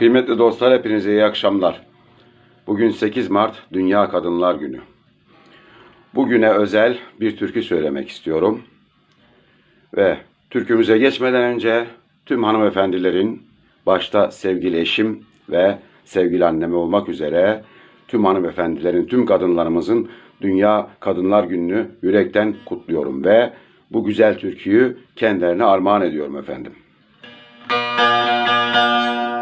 Kıymetli dostlar hepinize iyi akşamlar. Bugün 8 Mart Dünya Kadınlar Günü. Bugüne özel bir türkü söylemek istiyorum. Ve türkümüze geçmeden önce tüm hanımefendilerin başta sevgili eşim ve sevgili annemi olmak üzere tüm hanımefendilerin, tüm kadınlarımızın Dünya Kadınlar Günü'nü yürekten kutluyorum ve bu güzel türküyü kendilerine armağan ediyorum efendim. Kova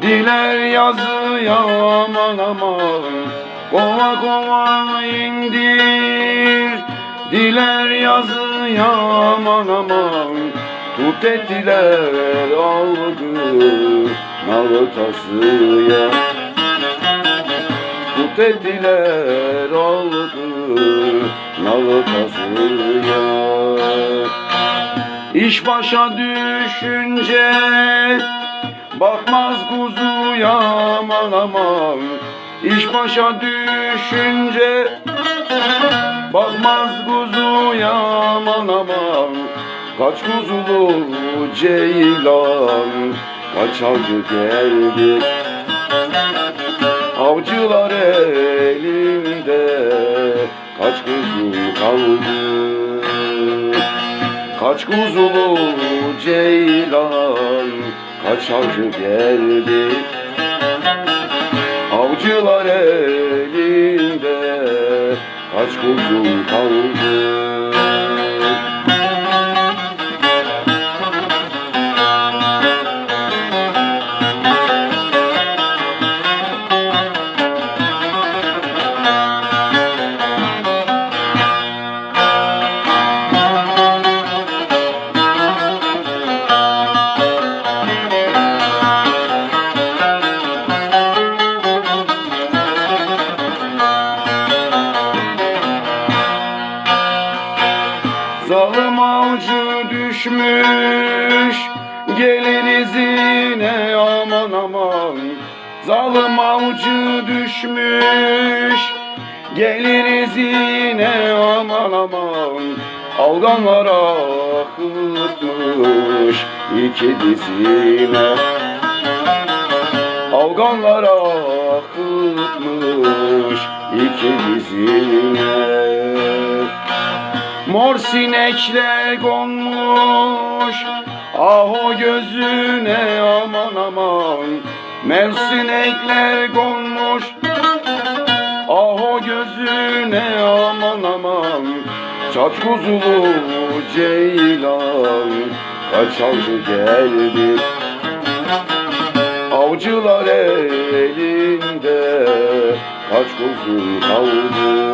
Diler yazı aman aman Kova kova indir. Diler yazı aman aman Tut ettiler aldı Nalı tasıya Tut ettiler aldı Nalı tasıya İş başa düşünce Bakmaz kuzuya aman aman İş başa düşünce Bakmaz kuzuya aman Kaç kuzulu ceylan Kaç avcı geldi. Avcılar elinde Kaç kuzu kaldı. Kaç kuzulu ceylan Kaç avcı geldi. Avcılar elinde Kaç kuzu kaldı Zalim avcı düşmüş Gelir izine aman aman. Zalim avcı düşmüş Gelir izine aman aman. Alganlar akıtmış iki dizine. Alganlar akıtmış iki dizine Mor sinekler konmuş Ah o gözüne aman aman. Mor sinekler konmuş Ah o gözüne aman aman. Çat kuzulu ceylan Kaç avcı geldi. Avcılar elinde Kaç kuzu kaldı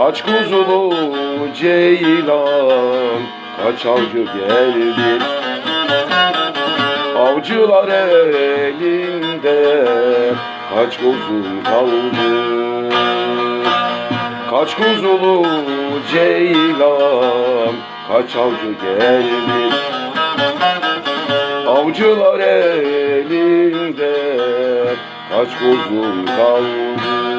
Kaç kuzulu ceylan Kaç avcı geldi? Avcılar elinde Kaç kuzu kaldı? Kaç kuzulu ceylan Kaç avcı geldi? Avcılar elinde Kaç kuzu kaldı